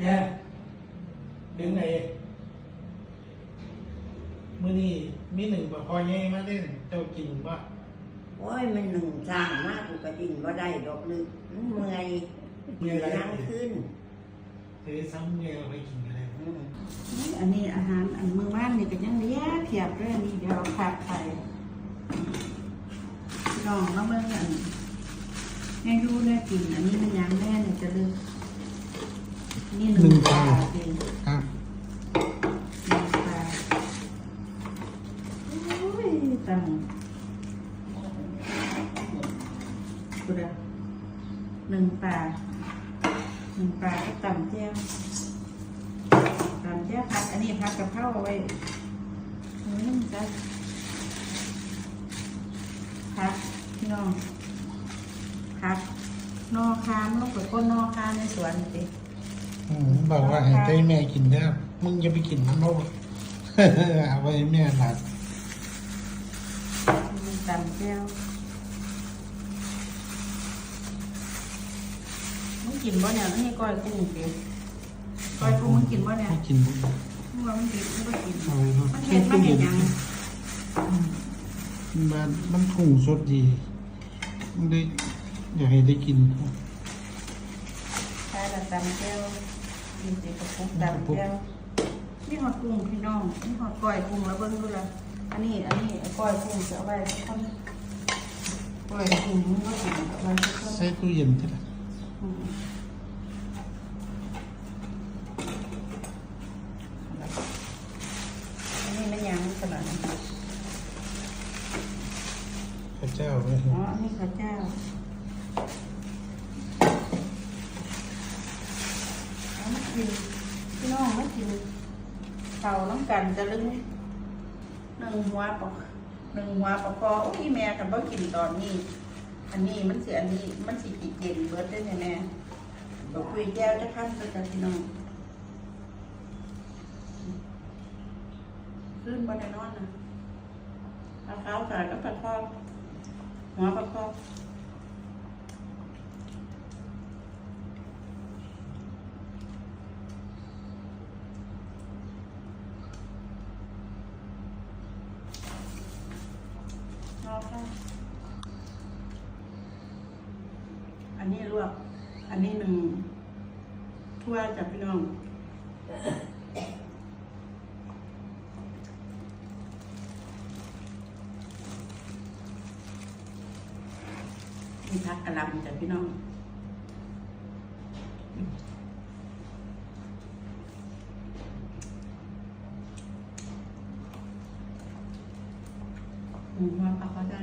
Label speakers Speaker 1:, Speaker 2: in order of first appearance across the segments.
Speaker 1: แย่ดึงไหนมื้อนี้มีหนึ่งปะคอยแย่มาเล่นเจ้ากินว่า
Speaker 2: โอ้ยมันหนึ่งสร้างมากกูก็ดินว่าได้ดอกนึงมันเมื่อย
Speaker 1: เมื่อยอะไร
Speaker 2: นั่งขึ้น
Speaker 1: เทซ้ำเมื่อยเอาไปกินกันเลย
Speaker 2: อืม
Speaker 3: อันนี้อาหารอันมือว่านนี่ก็ยังเลี้ยเพียบเลยนี่เดี๋ยวเอาผักใส่พี่น้องมาเบิ่งอันให้ดูแลกินอันนี้มันยังแม่เนี่ยจะลืม นี่หนึ่งปลาเอง
Speaker 1: ครับ
Speaker 3: หนึ่งปลาโอ้ยตังกูดะหนึ่งปลาหนึ่งปลาก็ต่ำเจียวตามแจ้พัดอันนี้พัดกับข้าวเอาไว้อืมจ้ะพัดพี่น้องพัดนอคามลงไปก้นนอคามในสวนนี่สิ
Speaker 1: อืม บอกว่าให้ใจแม่กินเด้อมึงอย่าไปกินมันโน่เอาไว้ให้แม่หลับ
Speaker 3: มีตำแก้วมึงกินบ่เนี่ยนี่ก้อยกุ้งสิก้อยกุ้งมึงกินบ่เนี่ย
Speaker 1: ไม่กิน
Speaker 3: มึงว่ามึงกินมึงบ่กิน
Speaker 1: เอาไว้เนาะ
Speaker 3: มันเห็ดมันเห็ดหยัง
Speaker 1: มันมันถุงสดดีมันได้อยากให้ได้กิน
Speaker 3: ใช่ละตำแก้ว กินสิกระปุกตำแก้วนี่หอดกุ้งพี่น้องนี่หอดก้อยกุ้งแล้วเบิ้งดูละอันนี้อันนี้ก้อยกุ้งจะเอาไว้ทุกคนก้อยกุ้งมันก็กินเอาไว้ทุกคน
Speaker 1: ใส่ตู้เย็นที่ละ
Speaker 3: อืมอันนี้มันยังขนาดนั้น
Speaker 1: พระเจ้าเลย
Speaker 3: อ๋ออันนี้ข้าวเจ้าเอามา กินพี่น้องมากินเต่าน้ำกันจะลึงหนึ่งหัวปอกหนึ่งหัวปอกคอโอ้ยแม่กันบ่กินตอนนี้ อันนี้มันเสิอันนี้มันสิกินเย็นเบิร์ดได้แน่ๆบอกคุยแก้วจะขั้นไปกันพี่น้องขึ้นบนในนอนนะเอาเท้าใส่ก็ประคองหัวประคอ อันนี้ลวก อันนี้หนึ่งทั่วจากพี่น้องมีพักกระลำจากพี่น้อง หมูมาปลาเขาได้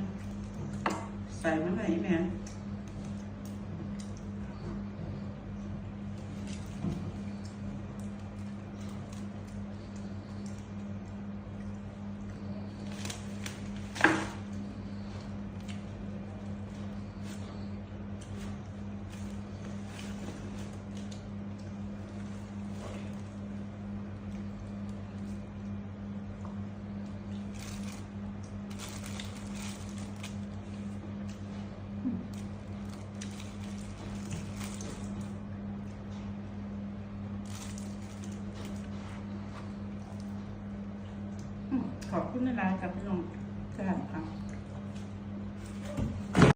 Speaker 3: ใส่มาไหนแม่ ขอบคุณในไลน์กับพี่น้องทุกท่านครับ